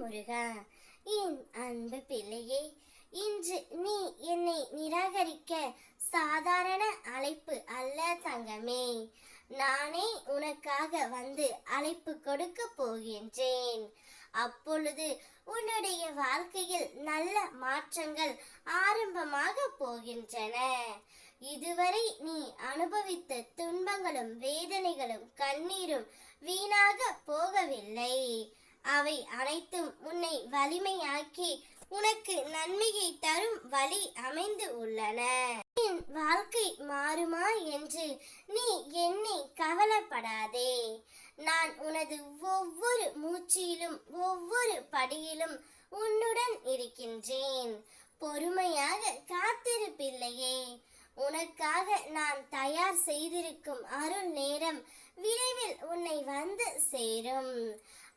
முருகா என் அன்பு பிள்ளையே இன்று நீ என்னை நிராகரிக்க சாதாரண அழைப்பு அல்ல தங்கமே. நானே உனக்காக வந்து அழைப்பு கொடுக்க போகின்றேன். அப்பொழுது உன்னுடைய வாழ்க்கையில் நல்ல மாற்றங்கள் ஆரம்பமாக போகின்றன. இதுவரை நீ அனுபவித்த துன்பங்களும் வேதனைகளும் கண்ணீரும் வீணாக போகவில்லை. அவை அனைத்தும் உன்னை வலிமையாக்கி உனக்கு நன்மையை தரும் வழி அமைந்து உள்ளன. என் வாழ்க்கை மாறுமா என்று நீ என்னை கவலைப்படாதே. நான் உனது ஒவ்வொரு மூச்சிலும் ஒவ்வொரு படியிலும் உன்னுடன் இருக்கின்றேன். பொறுமையாக காத்திரு பிள்ளையே உனக்காக நான் தயார் செய்திருக்கும் அருள் நேரம் விரைவில் உன்னை வந்து சேரும்.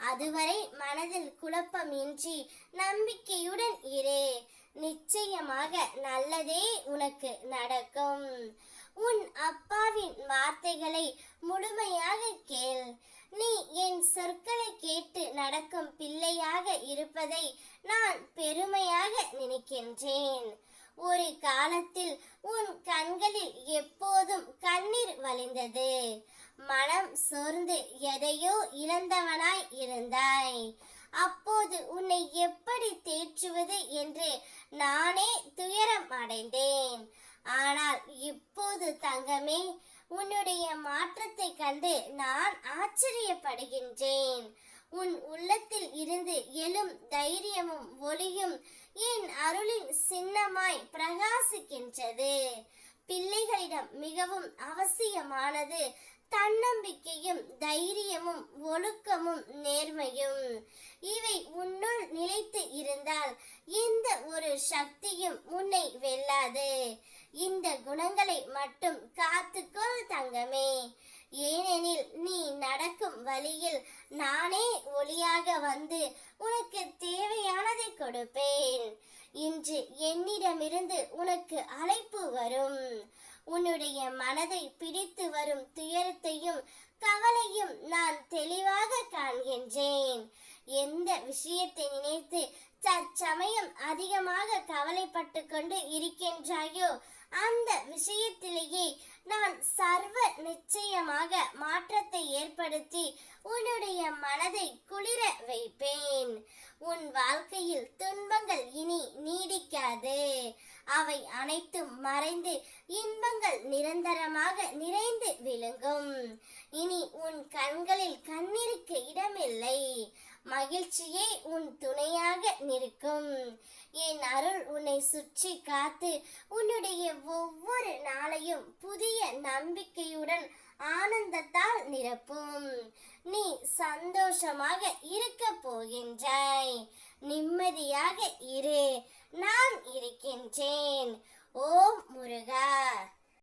அதுவரை மனதில் குழப்பமின்றி நம்பிக்கையுடன் இரு. நிச்சயமாக நல்லதே உனக்கு நடக்கும். உன் அப்பாவின் வார்த்தைகளை முழுமையாக கேள். நீ என் சொற்களை கேட்டு நடக்கும் பிள்ளையாக இருப்பதை நான் பெருமையாக நினைக்கின்றேன். ஒரு காலத்தில் உன் கண்களில் எப்போதும் கண்ணீர் வழிந்தது. மனம் சோர்ந்து எதையோ இழந்தவனாய் இருந்தாய். அப்போது உன்னை எப்படி தேற்றுவது என்று நானே துயரம் அடைந்தேன். ஆனால் இப்போது தங்கமே உன்னுடைய மாற்றத்தை கண்டு நான் ஆச்சரியப்படுகின்றேன். உன் உள்ளத்தில் இருந்து எழும் தைரியமும் ஒளியும் என் அருளின் சின்னமாய் பிரகாசிக்கின்றது. பிள்ளைகளிடம் மிகவும் அவசியமானது தன்னம்பிக்கையும் தைரியமும் ஒழுக்கமும் நேர்மையும். இவை உன்னுள் நிலைத்து இருந்தால் எந்த ஒரு சக்தியும் உன்னை வெல்லாது. இந்த குணங்களை மட்டும் காத்துக்கொள் தங்கமே. ஏனெனில் நீ நடக்கும் வழியில் நானே ஒளியாக வந்து உனக்கு தேவையானதை கொடுப்பேன். இன்று என்னிடமிருந்து உனக்கு அழைப்பு வரும். உன்னுடைய மனதை பிடித்து வரும் துயரத்தையும் கவலையும் நான் தெளிவாக காண்கின்றேன். எந்த விஷயத்தை நினைத்து தற்சமயம் அதிகமாக கவலைப்பட்டு கொண்டு இருக்கின்றாயோ அந்த விஷயத்திலேயே நான் சர்வ நிச்சயமாக மாற்ற ஏற்படுத்தி உன்னுடைய மனதை குளிர வைப்பேன். உன் வாழ்க்கையில் துன்பங்கள் இனி நீடிக்காது. அவை அனைத்தும் மறைந்து இன்பங்கள் நிரந்தரமாக நிறைந்து விழுங்கும். இனி உன் கண்களில் கண்ணீருக்கு இடமில்லை. மகிழ்ச்சியே உன் துணையாக நிற்கும். என் அருள் உன்னை சுற்றி காத்து உன்னுடைய ஒவ்வொரு நாளையும் புதிய நம்பிக்கையுடன் ஆனந்தத்தால் நிரப்பும். நீ சந்தோஷமாக இருக்க போகின்றாய். நிம்மதியாக இரு. நான் இருக்கின்றேன். ஓம் முருகா.